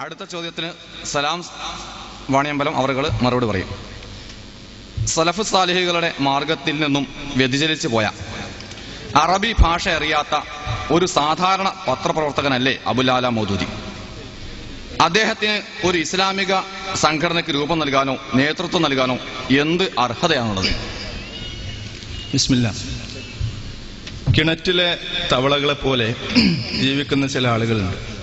അടുത്ത ചോദ്യത്തിന് സലാം വാണിയമ്പലം അവറുകൾ മറുപടി പറയും. സലഫ് സാലിഹികളുടെ മാർഗത്തിൽ നിന്നും വ്യതിചലിച്ചു പോയ അറബി ഭാഷ അറിയാത്ത ഒരു സാധാരണ പത്രപ്രവർത്തകനല്ലേ അബുലാല മൗദൂദി. അദ്ദേഹത്തിന് ഒരു ഇസ്ലാമിക സംഘടനയ്ക്ക് രൂപം നൽകാനോ നേതൃത്വം നൽകാനോ എന്ത് അർഹതയാണുള്ളത്? ബിസ്മില്ല. കിണറ്റിലെ തവളകളെ പോലെ ജീവിക്കുന്ന ചില ആളുകളുണ്ട്.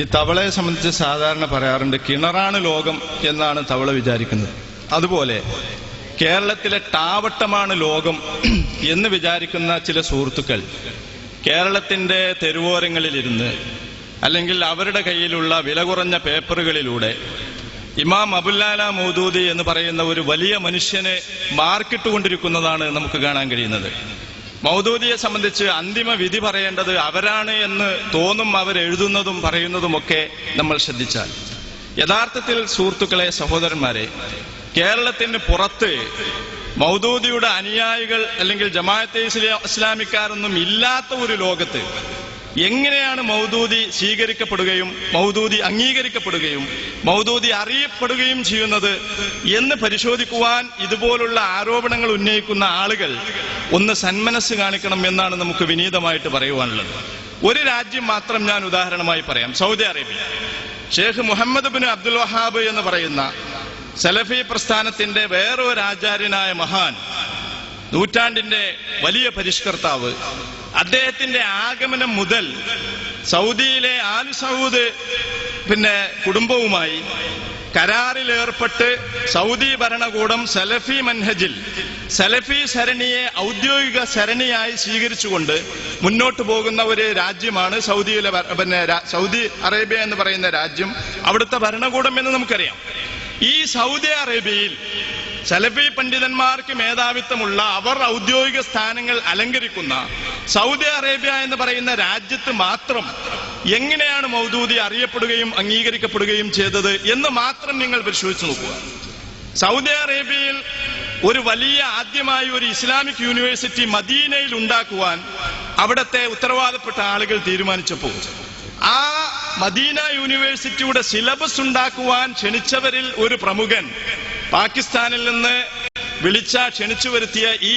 ഈ തവളയെ സംബന്ധിച്ച് സാധാരണ പറയാറുണ്ട് കിണറാണ് ലോകം എന്നാണ് തവള വിചാരിക്കുന്നത്. അതുപോലെ കേരളത്തിലെ ടാവട്ടമാണ് ലോകം എന്ന് വിചാരിക്കുന്ന ചില സുഹൃത്തുക്കൾ കേരളത്തിന്റെ തെരുവോരങ്ങളിലിരുന്ന് അല്ലെങ്കിൽ അവരുടെ കയ്യിലുള്ള വില കുറഞ്ഞ പേപ്പറുകളിലൂടെ ഇമാം അബുല്ലാല മൗദൂദി എന്ന് പറയുന്ന ഒരു വലിയ മനുഷ്യനെ മാർക്കിട്ടുകൊണ്ടിരിക്കുന്നതാണ് നമുക്ക് കാണാൻ കഴിയുന്നത്. മൗദൂദിയെ സംബന്ധിച്ച് അന്തിമ വിധി പറയേണ്ടത് അവരാണ് എന്ന് തോന്നും അവരെഴുതുന്നതും പറയുന്നതുമൊക്കെ നമ്മൾ ശ്രദ്ധിച്ചാൽ. യഥാർത്ഥത്തിൽ സുഹൃത്തുക്കളെ സഹോദരന്മാരെ കേരളത്തിന് പുറത്ത് മൗദൂദിയുടെ അനുയായികൾ അല്ലെങ്കിൽ ജമാഅത്തെ ഇസ്ലാ ഇസ്ലാമിക്കാരൊന്നും ഇല്ലാത്ത ഒരു ലോകത്ത് എങ്ങനെയാണ് മൗദൂദി സ്വീകരിക്കപ്പെടുകയും മൗദൂദി അംഗീകരിക്കപ്പെടുകയും മൗദൂദി അറിയപ്പെടുകയും ചെയ്യുന്നത് എന്ന് പരിശോധിക്കുവാൻ ഇതുപോലുള്ള ആരോപണങ്ങൾ ഉന്നയിക്കുന്ന ആളുകൾ ഒന്ന് സന്മനസ് കാണിക്കണം എന്നാണ് നമുക്ക് വിനീതമായിട്ട് പറയുവാനുള്ളത്. ഒരു രാജ്യം മാത്രം ഞാൻ ഉദാഹരണമായി പറയാം. Saudi Arabia. Sheikh Muhammad bin Abdul Wahhab എന്ന് പറയുന്ന സലഫി പ്രസ്ഥാനത്തിന്റെ വേറൊരു ആചാര്യനായ മഹാൻ നൂറ്റാണ്ടിന്റെ വലിയ പരിഷ്കർത്താവ്. അദ്ദേഹത്തിന്റെ ആഗമനം മുതൽ സൗദിയിലെ ആൽ സൗദ് പിന്നെ കുടുംബവുമായി കരാറിൽ ഏർപ്പെട്ട് സൗദി ഭരണകൂടം സലഫി മൻഹജിൽ സലഫി സരണിയെ ഔദ്യോഗിക സരണിയായി സ്വീകരിച്ചുകൊണ്ട് മുന്നോട്ട് പോകുന്ന ഒരു രാജ്യമാണ് സൗദിയിലെ പിന്നെ സൗദി അറേബ്യ എന്ന് പറയുന്ന രാജ്യം. അവിടുത്തെ ഭരണകൂടം എന്ന് നമുക്കറിയാം. ഈ സൗദി അറേബ്യയിൽ സലഫി പണ്ഡിതന്മാർക്ക് മേധാവിത്വമുള്ള അവർ ഔദ്യോഗിക സ്ഥാനങ്ങൾ അലങ്കരിക്കുന്ന സൗദി അറേബ്യ എന്ന് പറയുന്ന രാജ്യത്ത് മാത്രം എങ്ങനെയാണ് മൗദൂദി അറിയപ്പെടുകയും അംഗീകരിക്കപ്പെടുകയും ചെയ്തത് എന്ന് മാത്രം നിങ്ങൾ പരിശോധിച്ചു നോക്കുക. സൗദി അറേബ്യയിൽ ഒരു വലിയ ആദ്യമായി ഒരു ഇസ്ലാമിക് യൂണിവേഴ്സിറ്റി മദീനയിൽ ഉണ്ടാക്കുവാൻ അവിടത്തെ ഉത്തരവാദപ്പെട്ട ആളുകൾ തീരുമാനിച്ചപ്പോൾ ആ മദീന യൂണിവേഴ്സിറ്റിയുടെ സിലബസ് ഉണ്ടാക്കുവാൻ ക്ഷണിച്ചവരിൽ ഒരു പ്രമുഖൻ പാകിസ്ഥാനിൽ നിന്ന് വിളിച്ച ക്ഷണിച്ചു വരുത്തിയ ഈ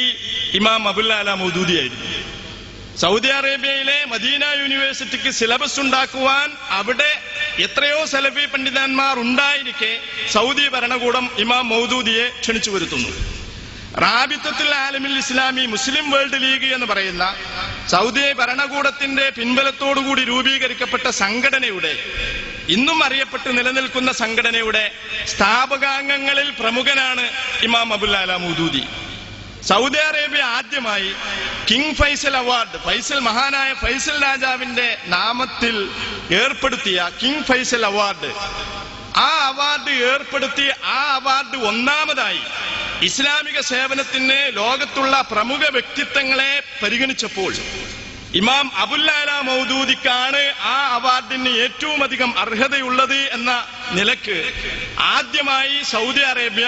ഇമാം അബുല്ലാല മൗദൂദിയായിരുന്നു സൗദി അറേബ്യയിലെ മദീന യൂണിവേഴ്സിറ്റിക്ക് സിലബസ് ഉണ്ടാക്കുവാൻ അവിടെ എത്രയോ സലഫി പണ്ഡിതന്മാർ ഉണ്ടായിരിക്കെ സൗദി ഭരണകൂടം ഇമാം മൗദൂദിയെ ക്ഷണിച്ചു വരുത്തുന്നു. റാബിത്തത്തിൽ ആലമിൽ ഇസ്ലാമി മുസ്ലിം വേൾഡ് ലീഗ് എന്ന് പറയുന്ന സൗദി ഭരണകൂടത്തിന്റെ പിൻബലത്തോടുകൂടി രൂപീകരിക്കപ്പെട്ട സംഘടനയുടെ ഇന്നും അറിയപ്പെട്ട് നിലനിൽക്കുന്ന സംഘടനയുടെ സ്ഥാപകാംഗങ്ങളിൽ പ്രമുഖനാണ് ഇമാം അബുല്ലാല മുദൂദി. സൗദി അറേബ്യ ആദ്യമായി കിങ് ഫൈസൽ അവാർഡ് ഫൈസൽ മഹാനായ ഫൈസൽ രാജാവിന്റെ നാമത്തിൽ ഏർപ്പെടുത്തിയ കിങ് ഫൈസൽ അവാർഡ്. ആ അവാർഡ് ഏർപ്പെടുത്തി ആ അവാർഡ് ഒന്നാമതായി ഇസ്ലാമിക സേവനത്തിന് ലോകത്തുള്ള പ്രമുഖ വ്യക്തിത്വങ്ങളെ പരിഗണിച്ചപ്പോൾ ഇമാം അബുല്ലാല മൗദൂദിക്കാണ് ആ അവാർഡിന് ഏറ്റവും അധികം അർഹതയുള്ളത് എന്ന നിലയ്ക്ക്. ആദ്യമായി സൗദി അറേബ്യ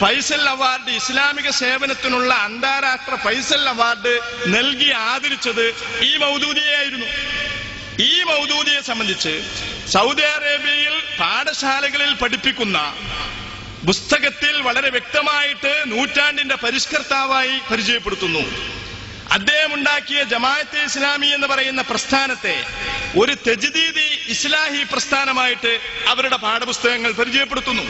ഫൈസൽ അവാർഡ് ഇസ്ലാമിക സേവനത്തിനുള്ള അന്താരാഷ്ട്ര ഫൈസൽ അവാർഡ് നൽകി ആദരിച്ചത് ഈ മൗദൂദിയായിരുന്നു ഈ മൗദൂദിയെ സംബന്ധിച്ച് സൗദി അറേബ്യയിൽ പാഠശാലകളിൽ പഠിപ്പിക്കുന്ന പുസ്തകത്തിൽ വളരെ വ്യക്തമായിട്ട് നൂറ്റാണ്ടിന്റെ പരിഷ്കർത്താവായി പരിചയപ്പെടുത്തുന്നു. അദ്ദേഹം ഉണ്ടാക്കിയ ജമാഅത്തെ ഇസ്ലാമി എന്ന് പറയുന്ന പ്രസ്ഥാനത്തെ ഒരു തെജ്ദീദി ഇസ്ലാഹി പ്രസ്ഥാനമായിട്ട് അവരുടെ പാഠപുസ്തകങ്ങൾ പരിചയപ്പെടുത്തുന്നു.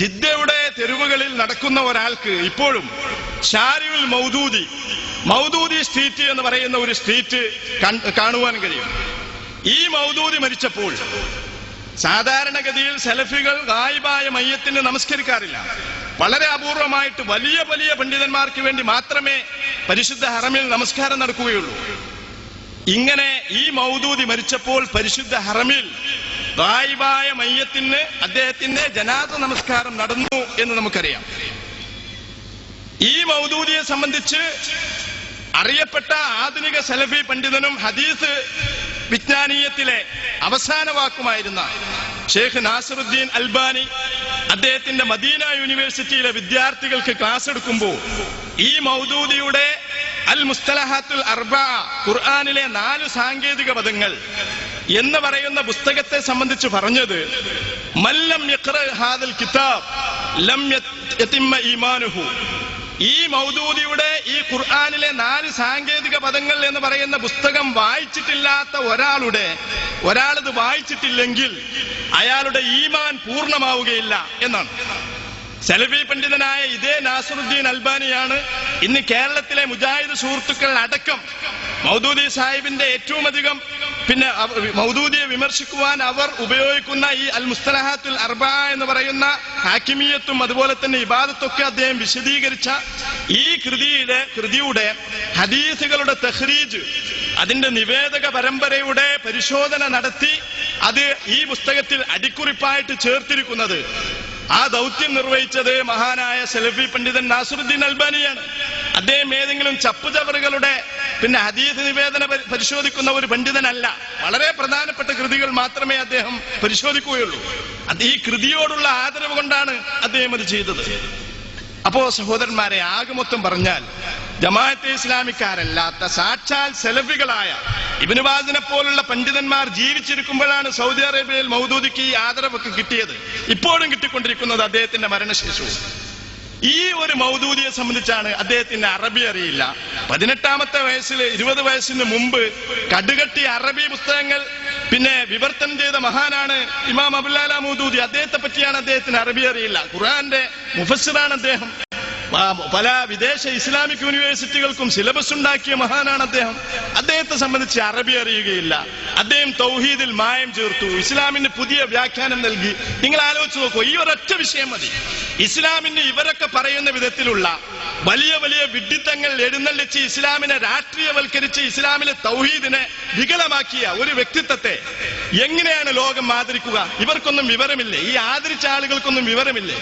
ജിദ്ദയുടെ തെരുവുകളിൽ നടക്കുന്ന ഒരാൾക്ക് ഇപ്പോഴും ഷാരിയുൽ മൗദൂദി മൗദൂദി സ്ട്രീറ്റ് എന്ന് പറയുന്ന ഒരു സ്ട്രീറ്റ് കാണുവാൻ കഴിയും. ഈ മൗദൂദി മരിച്ചപ്പോൾ സാധാരണഗതിയിൽ സെലഫികൾ ഗായിബായ മയ്യത്തിന് നമസ്കരിക്കാറില്ല. വളരെ അപൂർവമായിട്ട് വലിയ വലിയ പണ്ഡിതന്മാർക്ക് വേണ്ടി മാത്രമേ പരിശുദ്ധ ഹറമിൽ നമസ്കാരം നടക്കുകയുള്ളൂ. ഇങ്ങനെ ഈ മൗദൂദി മരിച്ചപ്പോൾ പരിശുദ്ധ ഹറമിൽ ഗായിബായ മയ്യത്തിന് അദ്ദേഹത്തിന്റെ ജനാത നമസ്കാരം നടന്നു എന്ന് നമുക്കറിയാം. ഈ മൗദൂദിയെ സംബന്ധിച്ച് അറിയപ്പെട്ട ആധുനിക സലഫി പണ്ഡിതനും ഹദീസ് വിജ്ഞാനീയത്തിലെ അവസാന വാക്കുമായിരുന്ന ഷെയ്ഖ് നാസറുദ്ദീൻ അൽബാനി അദ്ദേഹത്തിന്റെ മദീന യൂണിവേഴ്സിറ്റിയിലെ വിദ്യാർത്ഥികൾക്ക് ക്ലാസ് എടുക്കുമ്പോൾ ഈ മൗദൂദിയുടെ അൽ മുസ്തലഹാത്തുൽ അർബ ഖുർആാനിലെ നാല് സാങ്കേതിക പദങ്ങൾ എന്ന് പറയുന്ന പുസ്തകത്തെ സംബന്ധിച്ച് പറഞ്ഞത് മല്ലം ഹാദൽ കിതാബ് ലം ഈമാനുഹു. ഈ മൗദൂദിയുടെ ഈ ഖുർആാനിലെ നാല് സാങ്കേതിക പദങ്ങൾ എന്ന് പറയുന്ന പുസ്തകം വായിച്ചിട്ടില്ലാത്ത ഒരാളുടെ ഒരാളിത് വായിച്ചിട്ടില്ലെങ്കിൽ അയാളുടെ ഈമാൻ പൂർണമാവുകയില്ല എന്നാണ്. സെലഫി പണ്ഡിതനായ ഇതേ നാസറുദ്ദീൻ അൽബാനിയാണ് ഇന്ന് കേരളത്തിലെ മുജാഹിദ് സുഹൃത്തുക്കൾ അടക്കം മൗദൂദി സാഹിബിന്റെ ഏറ്റവും അധികം പിന്നെ മൗദൂദിയെ വിമർശിക്കുവാൻ അവർ ഉപയോഗിക്കുന്ന ഈ അൽ മുസ്തലഹാത്തുൽ അർബ എന്ന് പറയുന്ന ഹാക്കിമീയത്തും അതുപോലെ തന്നെ ഇബാദത്തൊക്കെ അദ്ദേഹം വിശദീകരിച്ച ഈ കൃതിയുടെ കൃതിയുടെ ഹദീസുകളുടെ തഹ്രീജ് അതിന്റെ നിവേദക പരമ്പരയുടെ പരിശോധന നടത്തി അത് ഈ പുസ്തകത്തിൽ അടിക്കുറിപ്പായിട്ട് ചേർത്തിരിക്കുന്നത്. ആ ദൗത്യം നിർവഹിച്ചത് മഹാനായ സെലഫി പണ്ഡിതൻ നാസുറുദ്ദീൻ അൽബാനിയാണ്. അദ്ദേഹം ഏതെങ്കിലും ചപ്പുചവറുകളുടെ പിന്നെ ഹദീസ് നിവേദന പരിശോധിക്കുന്ന ഒരു പണ്ഡിതനല്ല. വളരെ പ്രധാനപ്പെട്ട കൃതികൾ മാത്രമേ അദ്ദേഹം പരിശോധിക്കുകയുള്ളൂ. അത് ഈ കൃതിയോടുള്ള ആദരവ് കൊണ്ടാണ് അദ്ദേഹം അത് ചെയ്തത്. അപ്പോ സഹോദരന്മാരെ ആകെ മൊത്തം പറഞ്ഞാൽ ജമാഅത്തെ ഇസ്ലാമിക്കാരല്ലാത്ത സാക്ഷാൽ സെലഫികളായ ഇബിനുബാസിനെ പോലുള്ള പണ്ഡിതന്മാർ ജീവിച്ചിരിക്കുമ്പോഴാണ് സൗദി അറേബ്യയിൽ മൗദൂദിക്ക് ഈ ആദരവൊക്കെ കിട്ടിയത്. ഇപ്പോഴും കിട്ടിക്കൊണ്ടിരിക്കുന്നത് അദ്ദേഹത്തിന്റെ മരണശേഷവും. ഈ ഒരു മൗദൂദിയെ സംബന്ധിച്ചാണ് അദ്ദേഹത്തിന് അറബി അറിയില്ല. പതിനെട്ടാമത്തെ വയസ്സിൽ ഇരുപത് വയസ്സിന് മുമ്പ് കടുകട്ടി അറബി പുസ്തകങ്ങൾ പിന്നെ വിവർത്തനം ചെയ്ത മഹാനാണ് ഇമാം അബുല്ലാല മൂദൂദി. അദ്ദേഹത്തെ പറ്റിയാണ് അദ്ദേഹത്തിന് അറബി അറിയില്ല. ഖുറാന്റെ മുഫസ്സിറാണ് അദ്ദേഹം. പല വിദേശ ഇസ്ലാമിക് യൂണിവേഴ്സിറ്റികൾക്കും സിലബസ് ഉണ്ടാക്കിയ മഹാനാണ് അദ്ദേഹം. അദ്ദേഹത്തെ സംബന്ധിച്ച് അറബി അറിയുകയില്ല. അദ്ദേഹം തൗഹീദിൽ മായം ചേർത്തു. ഇസ്ലാമിന് പുതിയ വ്യാഖ്യാനം നൽകി. നിങ്ങൾ ആലോചിച്ച് നോക്കൂ ഈ ഒരൊറ്റ വിഷയം മതി. ഇസ്ലാമിന് ഇവരൊക്കെ പറയുന്ന വിധത്തിലുള്ള വലിയ വലിയ വിഡ്ഢിത്തങ്ങൾ എഴുന്നള്ളിച്ച് ഇസ്ലാമിനെ രാഷ്ട്രീയവൽക്കരിച്ച് ഇസ്ലാമിലെ തൗഹീദിനെ വികലമാക്കിയ ഒരു വ്യക്തിത്വത്തെ എങ്ങനെയാണ് ലോകം ആദരിക്കുക? ഇവർക്കൊന്നും വിവരമില്ലേ? ഈ ആദരിച്ച ആളുകൾക്കൊന്നും വിവരമില്ലേ?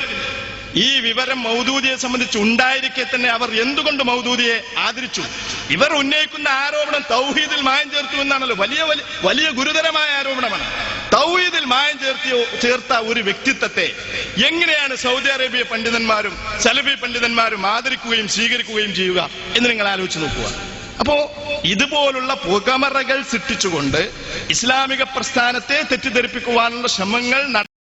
ഈ വിവരം മൗദൂദിയെ സംബന്ധിച്ച് ഉണ്ടായിരിക്കെ തന്നെ അവർ എന്തുകൊണ്ട് മൗദൂദിയെ ആദരിച്ചു? ഇവർ ഉന്നയിക്കുന്ന ആരോപണം തൗഹീദിൽ മായം ചേർത്തു എന്നാണല്ലോ. വലിയ വലിയ ഗുരുതരമായ ആരോപണമാണ്. തൗഹീദിൽ മായം ചേർത്തിയോ ചേർത്ത ഒരു വ്യക്തിത്വത്തെ എങ്ങനെയാണ് സൗദി അറേബ്യ പണ്ഡിതന്മാരും സലഫി പണ്ഡിതന്മാരും ആദരിക്കുകയും സ്വീകരിക്കുകയും ചെയ്യുക എന്ന് നിങ്ങൾ ആലോചിച്ച് നോക്കുക. അപ്പോ ഇതുപോലുള്ള പുകമറകൾ സൃഷ്ടിച്ചുകൊണ്ട് ഇസ്ലാമിക പ്രസ്ഥാനത്തെ തെറ്റിദ്ധരിപ്പിക്കുവാനുള്ള ശ്രമങ്ങൾ